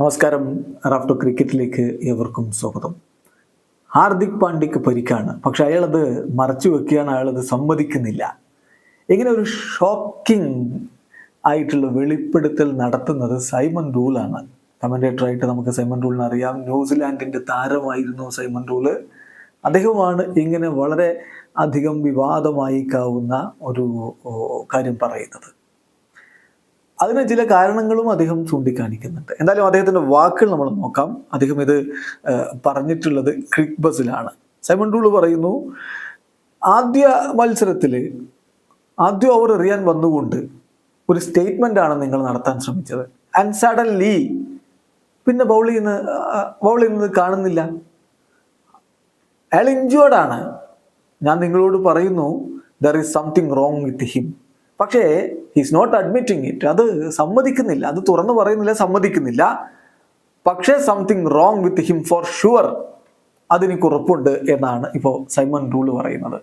നമസ്കാരം. റാഫ്റ്റോ ക്രിക്കറ്റിലേക്ക് ഏവർക്കും സ്വാഗതം. ഹാർദിക് പാണ്ഡ്യക്ക് പരിക്കാണ്. പക്ഷെ അയാളത് മറച്ചു വെക്കുകയാണ്. അയാളത് സമ്മതിക്കുന്നില്ല. ഇങ്ങനെ ഒരു ഷോക്കിംഗ് ആയിട്ടുള്ള വെളിപ്പെടുത്തൽ നടത്തുന്നത് സൈമൺ റൂളാണ്. കമന്റേറ്ററായിട്ട് നമുക്ക് സൈമൺ റൂളിനെ അറിയാം. ന്യൂസിലാൻഡിന്റെ താരമായിരുന്നു സൈമൺ റൂൾ. അദ്ദേഹമാണ് ഇങ്ങനെ വളരെ അധികം വിവാദമായിക്കാവുന്ന ഒരു കാര്യം പറയുന്നത്. അതിന് ചില കാരണങ്ങളും അദ്ദേഹം ചൂണ്ടിക്കാണിക്കുന്നുണ്ട്. എന്തായാലും അദ്ദേഹത്തിന്റെ വാക്കുകൾ നമ്മൾ നോക്കാം. അദ്ദേഹം ഇത് പറഞ്ഞിട്ടുള്ളത് ക്രിക് ബസിലാണ്. സൈമൺ റൂൾ പറയുന്നു ആദ്യ മത്സരത്തിൽ ആദ്യ ഓവർ എറിയാൻ വന്നുകൊണ്ട് ഒരു സ്റ്റേറ്റ്മെന്റ് ആണ് നിങ്ങൾ നടത്താൻ ശ്രമിച്ചത്. ആൻഡ് സഡൻലി പിന്നെ ബൗൾ ചെയ്യുന്ന ബൗൾ ചെയ്യുന്നത് കാണുന്നില്ല. അയാൾ ഇഞ്ചുവേർഡാണ് ഞാൻ നിങ്ങളോട് പറയുന്നു there is something wrong with him പക്ഷേ ഹിസ് നോട്ട് അഡ്മിറ്റിംഗ് ഇറ്റ് അത് സമ്മതിക്കുന്നില്ല. അത് തുറന്നു പറയുന്നില്ല സമ്മതിക്കുന്നില്ല. പക്ഷേ something wrong with him for sure അതിന് ഉറപ്പുണ്ട് എന്നാണ് ഇപ്പോൾ സൈമൺ റൂൾ പറയുന്നത്.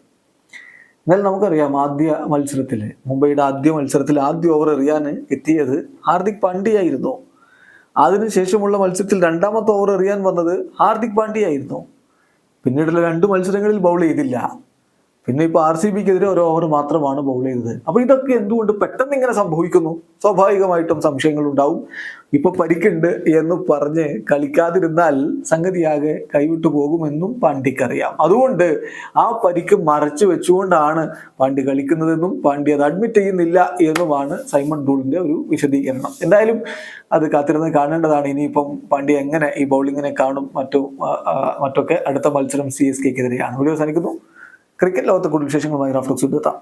എന്നാൽ നമുക്കറിയാം ആദ്യ മത്സരത്തിൽ മുംബൈയുടെ ആദ്യ മത്സരത്തിൽ ആദ്യ ഓവർ എറിയാൻ എത്തിയത് ഹാർദിക് പാണ്ഡ്യയായിരുന്നു. അതിനുശേഷമുള്ള മത്സരത്തിൽ രണ്ടാമത്തെ ഓവർ എറിയാൻ വന്നത് ഹാർദിക് പാണ്ഡ്യയായിരുന്നു. പിന്നീടുള്ള രണ്ട് മത്സരങ്ങളിൽ ബൗൾ ചെയ്തില്ല. പിന്നെ ഇപ്പൊ ആർ സി ബിക്കെതിരെ ഒരു ഓവർ മാത്രമാണ് ബൗൾ ചെയ്തത്. അപ്പോൾ ഇതൊക്കെ എന്തുകൊണ്ട് പെട്ടെന്ന് ഇങ്ങനെ സംഭവിക്കുന്നു? സ്വാഭാവികമായിട്ടും സംശയങ്ങൾ ഉണ്ടാവും ഇപ്പൊ പരിക്കുണ്ട് എന്ന് പറഞ്ഞ് കളിക്കാതിരുന്നാൽ സംഗതിയാകെ കൈവിട്ടു പോകുമെന്നും പാണ്ഡിക്കറിയാം. അതുകൊണ്ട് ആ പരിക്ക് മറച്ചു വെച്ചുകൊണ്ടാണ് പാണ്ഡ്യ കളിക്കുന്നതെന്നും പാണ്ഡ്യ അത് അഡ്മിറ്റ് ചെയ്യുന്നില്ല എന്നുമാണ് സൈമൺ ഡൂളിന്റെ ഒരു വിശദീകരണം. എന്തായാലും അത് കാത്തിരുന്ന് കാണേണ്ടതാണ്. ഇനിയിപ്പം പാണ്ഡ്യ എങ്ങനെ ഈ ബൗളിങ്ങിനെ കാണും മറ്റു മറ്റൊക്കെ അടുത്ത മത്സരം സി എസ് കെക്കെതിരെയാണ് വീഡിയോ അവസാനിക്കുന്നു. ക്രിക്കറ്റ് ലോകത്തെ കൂടുതൽ വിശേഷങ്ങളുമായി റാഫ്ലോക്സ് എത്താം